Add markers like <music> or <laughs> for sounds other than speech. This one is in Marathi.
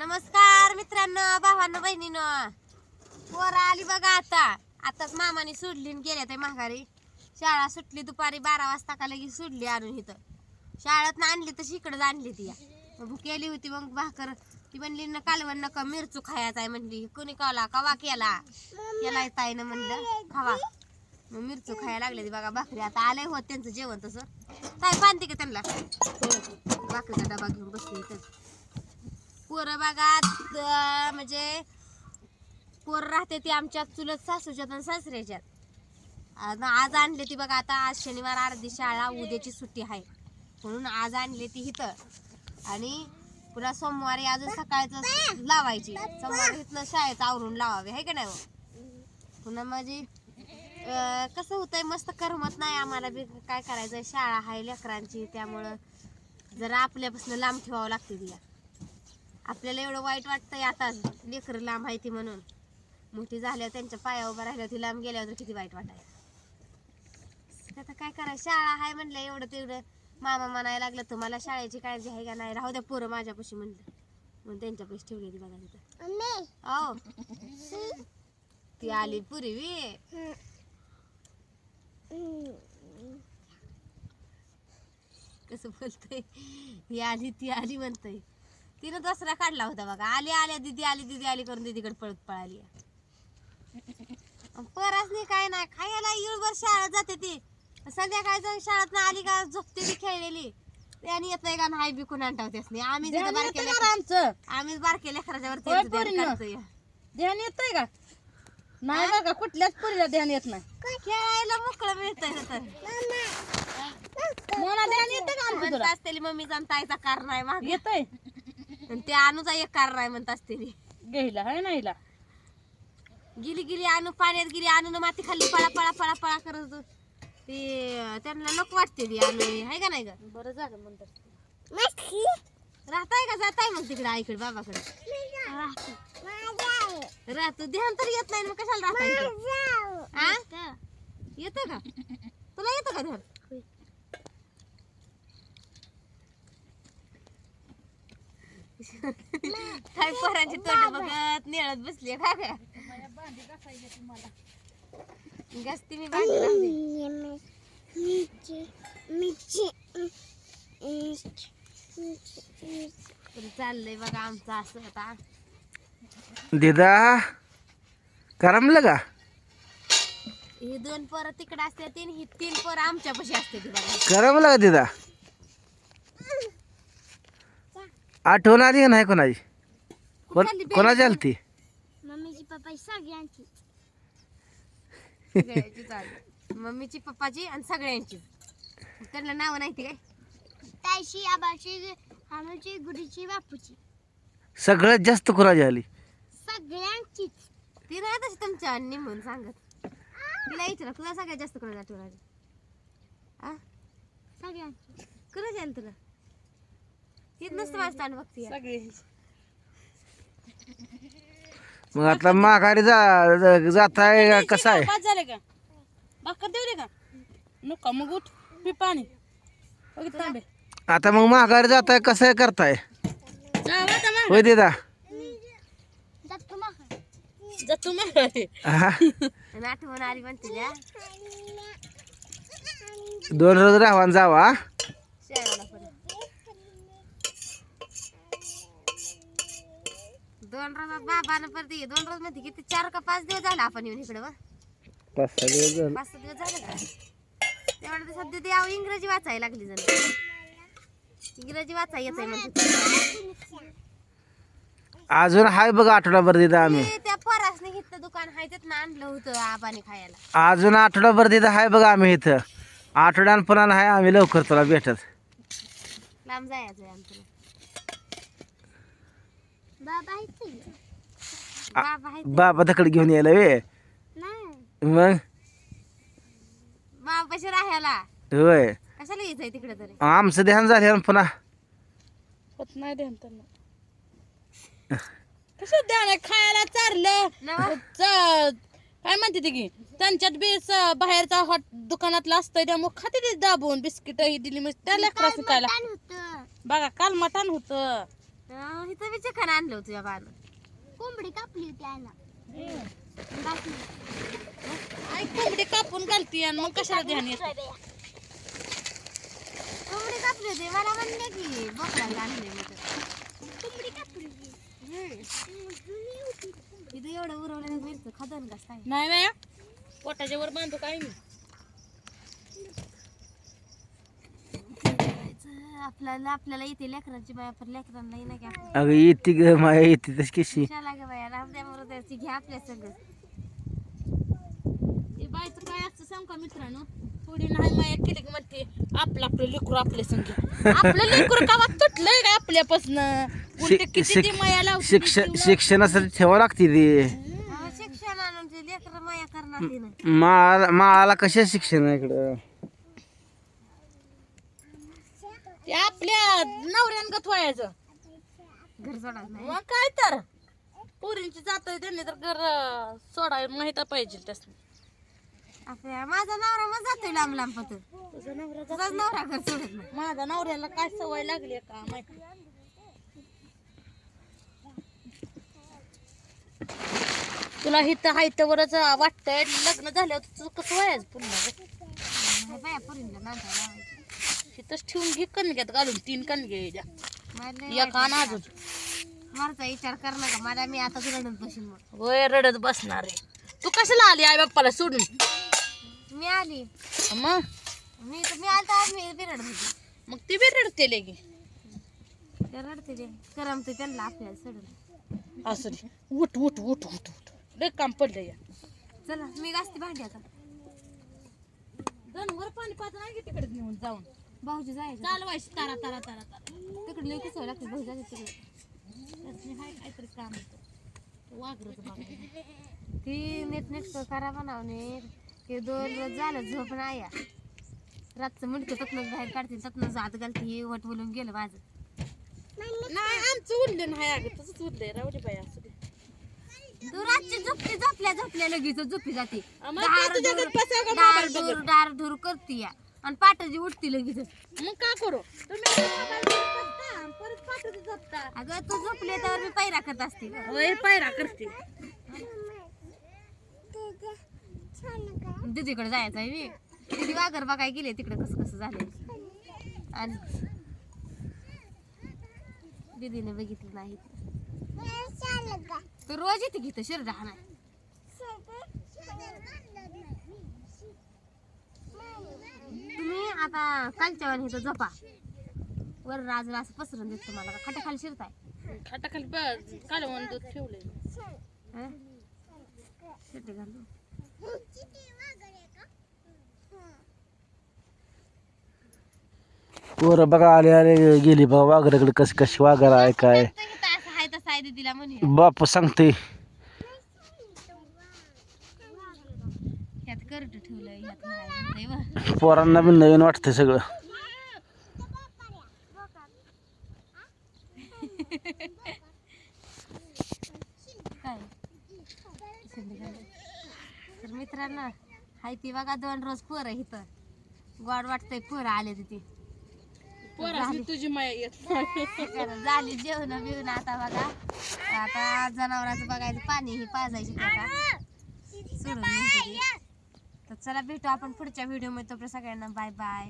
नमस्कार मित्रांनो भावांनो बहिणीनं. पोरं आली बघा आता. आताच मामाने सोडली आणि गेल्या ते माघारी. शाळा सुटली दुपारी बारा वाजता का लगेच सोडली आणून इथं. शाळेत आणली तशी इकडं आणली ती. मग होती मग भाकर. ती म्हणली ना कालवण नका मिरचू खायचा आहे म्हणली. कोणी कावला? कवा केला? केला ताईनं म्हणलं खावा. मग मिरचू खायला लागले ती बघा भाकरी. आता आलंय होत त्यांचं जेवण तसं. ताई बांधते का त्यांना. भाकरीचा डबा घेऊन बसली इथं पोरं बघा म्हणजे पोरं राहते ती आमच्या चुलत सासूच्यात आणि सासऱ्याच्यात. आज आणले ती बघा आता आज शनिवार अर्धी शाळा उद्याची सुट्टी आहे. म्हणून आज आणले ती इथं. आणि पुन्हा सोमवारी अजून सकाळचं लावायची. सोमवारी इथलं शाळेत आवरून लावावे आहे का नाही पुन्हा माझी कसं होतंय मस्त करमत नाही आम्हाला बी. काय करायचं शाळा आहे लेकरांची त्यामुळं जरा आपल्यापासून लांब ठेवावं लागते तिला. आपल्याला एवढं वाईट वाटतंय आता. लेकरं लांब आहे ती म्हणून. मोठी झाल्यावर त्यांच्या पाया उभं राहिल्यावर ती लांब गेल्यावर किती वाईट वाटायचं. आता काय करायचं? शाळा आहे म्हणलं एवढं तेवढं मामा म्हणायला लागलं तुम्हाला शाळेची काळजी आहे का नाही? राहू द्या पोरं माझ्यापाशी म्हणलं. म्हणून त्यांच्यापाशी ठेवली ती बघा तिथं. हो. ती आली पूर्वी. कसं बोलतय? ही आली ती आली म्हणतय. तिनं दसरा काढला होता बघा. आली आल्या दिदी आली दिदी आली करून दिदीकडे पळत पळाली. परसनी काय नाही. खायला येळभर शाळेत जाते ती. संध्याकाळी जाऊन शाळेत आली का झोपते ती खेळलेली. त्याने येत नाही का नाही बी कुणा ठेवतेस नाही आम्ही आमचं आम्ही बारके लेकराच्या वरती ध्यान येतंय का? नाही बघा कुठल्याच पोरीला ध्यान येत नाही. खेळायला मोकळं मिळतंय ना तर. मला ध्यान येतं का आमचं मम्मीचा आणि ताईचा कार नाही माग. येतंय. आणि ते अनुचा एक कार नाही म्हणत असते ती. घ्यायला हाय ना हिला? गेली गेली आणू पाण्यात गेली आणून माती खाल्ली पळा पळा पळा पळा करत ते त्यांना नको वाटते ती आणू आहे का नाही ग? बरं झालं म्हणतात राहताय का जाताय मग तिकडे आईकडे बाबाकडे? राहतो. ध्यान तर येत नाही मग कशाला राहताय? हा येतं का? तुला येतं का ध्यान? <laughs> काय पोरांची तोंड बघत निळत बसली का काय गस्ती मी भांडी. चाललंय बघा आमचं असं आता. दिदा करमलं का? ही दोन पोरं तिकडे असते तीन ही तीन पोरं आमच्यापाशी असते ती बघा. करमलं का दिदा? आठवण आली का नाही कोणाची? कोण कोणाची आली? ती मम्मीची पप्पाची सगळ्यांची सगळ्यांची चालू मम्मीची पप्पाची आणि सगळ्यांची. त्यांना नाव नाही ती काय? ताईची आबाची आमची गुडीची बापूची. सगळ्यात जास्त कोणाची आली? सगळ्यांचीच. ती नाही तशी तुमच्या अन्नी म्हणून सांगत. तिला विचारा तुला सगळ्यात जास्त कोणाला आठवण आली? आ? सगळ्यांची. कोणाची आली तुला? बघती सगळे. मग आता माघारी जा जा- जाताय कसं आहे? पाच झाले का? भाकर देऊ दे का? नको मग उठ पी पाणी. तांबे आता मग माघारी जाताय कसं आहे करताय? जावा आता मग होय दिदा. मग हा आठवण आली दोन रोज राहवान जावा परत दोन रोजात बाबानं परत ये. दोन रोजमध्ये किती चार का पाच दिवस झाला आपण येऊन इकडे पाच सहा दिवस झाले. पाच सहा दिवस झाले का? तेवढं तर सध्या ते अहो इंग्रजी वाचायला लागली जण इंग्रजी वाचा येत आहे अजून हाय बघ आठवडाभर दिदा आम्ही. ते त्या परासने इथलं दुकान आहे त्यात आणलं होतं आबाने खायला. अजून आठवडाभर दिदा हाय बघ आम्ही इथं. आठवड्यान पुन्हा नाही आम्ही लवकर तुला भेटत. लांब जायचं आमचं. बाबा दकड घेऊन यायला वे. नाही. मग? बाबा कशी राहायला. होय. कशाला यायचंय तिकडे तरी? आमचं ध्यान झालं पुन्हा. होत नाही ध्यान त्यांना. कसं ध्यान आहे? खायला चारलं. च- काय म्हणते ती की? त्यांच्यात बी स- बाहेरचा हॉट दुकानातला असतंय त्यामुळे खाते ते दाबून बिस्किट ही दिली मग त्या लेकरा होतं. बघा काल मटण होतं. बी चिकन आणलं होतं तुझ्या बानं कोंबडी कापली होती आईला. कापली आई कोंबडी कापून घालती आणि मग कशाला ध्यान येत? कोंबडी कापली होती. मला म्हणले की बोकडाला आणले मी तर. कोंबडी कापली इथं एवढं उरवलं मिरचं खादन का नाही बाया पोटाच्या वर बांधू काय मी? आपल्याला आपल्याला इथे लेकरांची बाया पण लेकरांना नाही की आपण अगं येते ग माया येते तशी कशी? गे बाया रामद्यामुळे त्याची घ्या आपल्या सगळं ते बायचं काय असतं सांग का मित्रांनो? थोडी नाही माया केली की म्हणते आपलं आपलं लेकरू आपल्या संग आपलं लेकरू का तुटलंय का आपल्यापासून? उलट शिक- किती शिक- ती माया लावते शिक्षण शिक्षणासाठी ठेवा लागते ते शिक्षण आणून लेकर माया करणार माळाला माळाला कशा शिक्षण आहे इकडं? ते आपल्या नवऱ्यानगत व्हायचं घर सोडायचं नाही. मग काय तर? पोरींची जात त्यांनी तर घर अं, सोडायला माहीत पाहिजे त्यासनी. आपल्या माझा नवरा मग जातोय लांब लांब पत तुझाच नवरा घर सोडत नाही. माझ्या नवऱ्याला काय सवय लागली आहे का माहिती? तुला हिथं हायतवरच वाटतंय लग्न झाल्यावर तुझं कसं व्हायचं पुन्हा? नाही बाया पोरींना नांदा लावायची हिथंच ठेवून घे कणग्यात घालून तीन मला लय एक आण अजून. मारचा विचार कर नका मला मी आता रडत बसेन मग. रडत बसणार आहे. तू कशाला आली आई बाप्पाला सोडून? मी आली. मग? मी तर मी आलता मी बी रडत होती. मग ती बी रडते लेगी. ते रडते ते करमते त्यांना आपल्याला सोडून. असं दे. उठ उठ उठ उठ उठ. लय काम पडलं या. चला मी गाजते भांडी आता. वर पाणी पाच नाही तिकडे नेऊन जाऊन? भाऊजी जायचं. चालवायची तारा तारा तारा तारा. तिकडे लई कसं लागते भाऊ जायचं तिकडे. त्यासनी हाय काहीतरी काम वाघरच बघायला ती नीट नेट करा बनाव नीट. ते दोन रोज झालं झोप नाही रातचं मुंडकं तत्नच बाहेर काढते तत्नच आत घालते हे वट बोलून गेलं माझं. नाही आमचं उरलं नाही अगं तसंच उरलंय दे बाई असं तू रातची झोपते झोपल्या झोपल्या लगेच झोपी जाते. डार धूर करते या. आणि पाटाची उठती लगेच. मग काय करू? तुम्ही परत पाठवत झोपता. अगं तू झोपले तर मी पैरा करत असते गं. होय पायरा करते. दीदीकडे जायचं आहे मी. दीदी वागर बघाय गेले तिकडे कसं कसं झालंय. आणि दीदीने बघितलं नाही. तर रोज येते घेतं शिरड हाणाय तुम्ही आता कालच्या वेळेला इथं झोपा. वर राजूला असं पसरून देत तुम्हाला का? खाटाखाली शिरताय. खाटाखाली ब- कालवण दूध हं? घालून पोरं बघा आले आले गेली बघा वाघराकडे कशी कशी वाघर आहे काय? तर इथं असं आहे तसं आहे दीदीला म्हणे बाप सांगते ह्यात करट ठेवलं ह्यात नाही म्हणतंय व. पोरांना बी नवीन वाटतंय सगळं. काय? तर मित्रांनो हाय ती बघा दोन रोज पोरं इथं. गोड वाटतंय पोरं आले तिथे. पोरासनी तुझी माया येत. नाही. कारण झाली जेवण बिवणं आता बघा. आता जनावरांचं बघायचं पाणी ही पाजायची आता. सोडून द्यायची ती. तर चला भेटू आपण पुढच्या व्हिडिओमध्ये तोपर्यंत सगळ्यांना बाय बाय